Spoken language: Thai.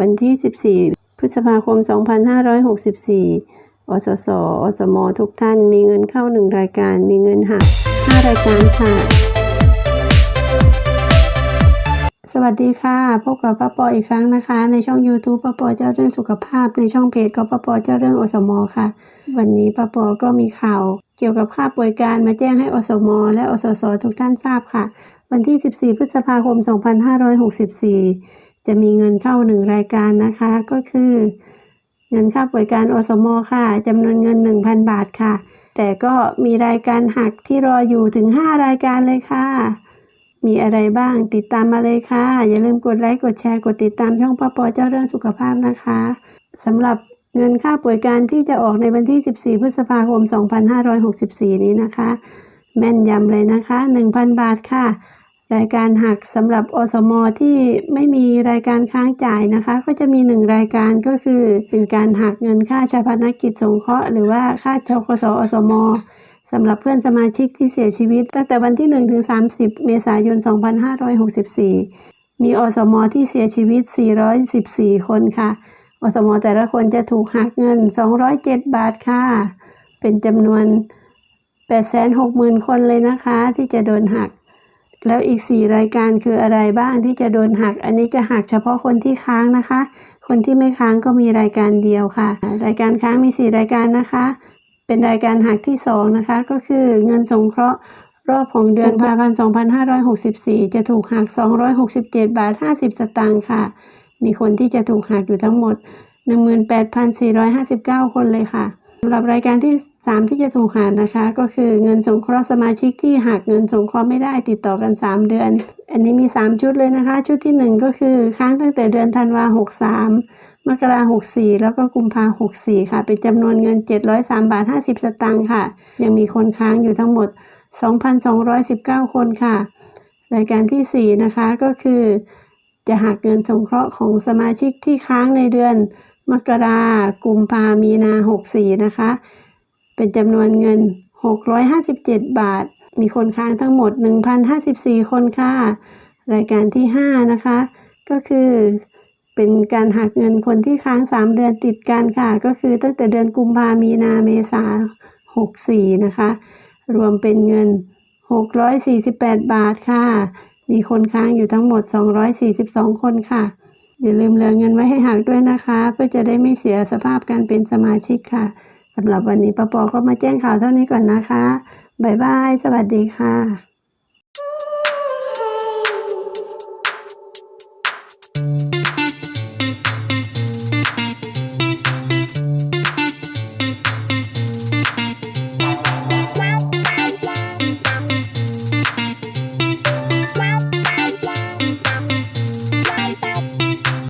วันที่ 14 พฤษภาคม 2564 อสส อสม ทุกท่านมีเงินเข้า 1 รายการ มีเงินหัก 5 รายการค่ะ สวัสดีค่ะ พบกับป้าปออีกครั้งนะคะ ในช่อง YouTube ป้าปอเจ้าเรื่องสุขภาพ ในช่องเพจก็ป้าปอเจ้าเรื่องอสม ค่ะ วันนี้ป้าปอก็มีข่าวเกี่ยวกับค่าป่วยการมาแจ้งให้อสม และอสส ทุกท่านทราบค่ะ วันที่ 14 พฤษภาคม 2564 จะมีเงินเข้าหนึ่งรายการนะคะ ก็คือ เงินค่าป่วยการอสมค่ะจำนวนเงิน 1,000 บาทค่ะ แต่ก็มีรายการหักที่รออยู่ถึง 5 รายการเลยค่ะ มีอะไรบ้างติดตามมาเลยค่ะ อย่าลืมกดไลค์กดแชร์กดติดตามช่องป้าปอเจ้าเรื่องสุขภาพนะคะสำหรับเงินค่าป่วยการที่จะออกในวันที่ 14 พฤษภาคม 2564 นี้นะคะ แม่นยำเลยนะคะ 1,000 บาทค่ะ รายการหักสำหรับอสมที่ไม่มีรายการค้างจ่ายนะคะ ก็จะมี 1 รายการก็คือ เป็นการหักเงินค่าชาพนกกิจสงเคราะห์หรือว่าค่าชกสอสมสำหรับเพื่อนสมาชิกที่เสียชีวิต ตั้งแต่วันที่ 1 ถึง 30 เมษายน 2564 มีอสมที่เสียชีวิต 414 คนค่ะ อสมแต่ละคนจะถูกหักเงิน 207 บาทค่ะ เป็นจำนวน 860,000 คนเลยนะคะ ที่จะโดนหัก แล้วอีก 4 รายการคืออะไรบ้างที่จะโดนหัก อันนี้จะหักเฉพาะคนที่ค้างนะคะ คนที่ไม่ค้างก็มีรายการเดียวค่ะ รายการค้างมี 4 รายการนะคะ เป็นรายการหักที่ 2 นะคะ ก็คือเงินสงเคราะห์รอบของเดือนพฤษภาพันธ์2564จะถูกหัก267บาท50สตางค์ค่ะ มีคนที่จะถูกหักอยู่ทั้งหมด18,459คนเลยค่ะำหรับรายการที่ 3 ที่จะถูกหักนะคะ ก็คือเงินสงเคราะห์สมาชิกที่หักเงินสงเคราะห์ไม่ได้ติดต่อกัน 3 เดือน อันนี้มี 3 ชุดเลยนะคะ ชุดที่ 1 ก็คือค้างตั้งแต่เดือนธันวา63 มกราหกสี่แล้วก็กุมภาหกสี่ค่ะ เป็นจำนวนเงิน 703 บาท 50 สตางค์ค่ะ ยังมีคนค้างอยู่ทั้งหมด 2,219 คนค่ะ รายการที่ 4 นะคะก็คือ จะหักเงินสงเคราะห์ของสมาชิกที่ค้างในเดือน มกรากุมภามีนา 64 นะคะ เป็นจำนวนเงิน 657 บาท มีคนค้างทั้งหมด 1,054 คนค่ะ รายการที่ 5 นะคะ ก็คือเป็นการหักเงินคนที่ค้าง 3 เดือนติดกันค่ะ ก็คือตั้งแต่เดือนกุมภามีนาเมษา 64 นะคะ รวมเป็นเงิน 648 บาทค่ะ มีคนค้างอยู่ทั้งหมด 242 คนค่ะ อย่าลืมเหลือเงินไว้ให้หักด้วยนะคะ เพื่อจะได้ไม่เสียสภาพการเป็นสมาชิกค่ะสำหรับวันนี้ปะปอก็มาแจ้งข่าวเท่านี้ก่อนนะคะ บ๊ายบาย สวัสดีค่ะ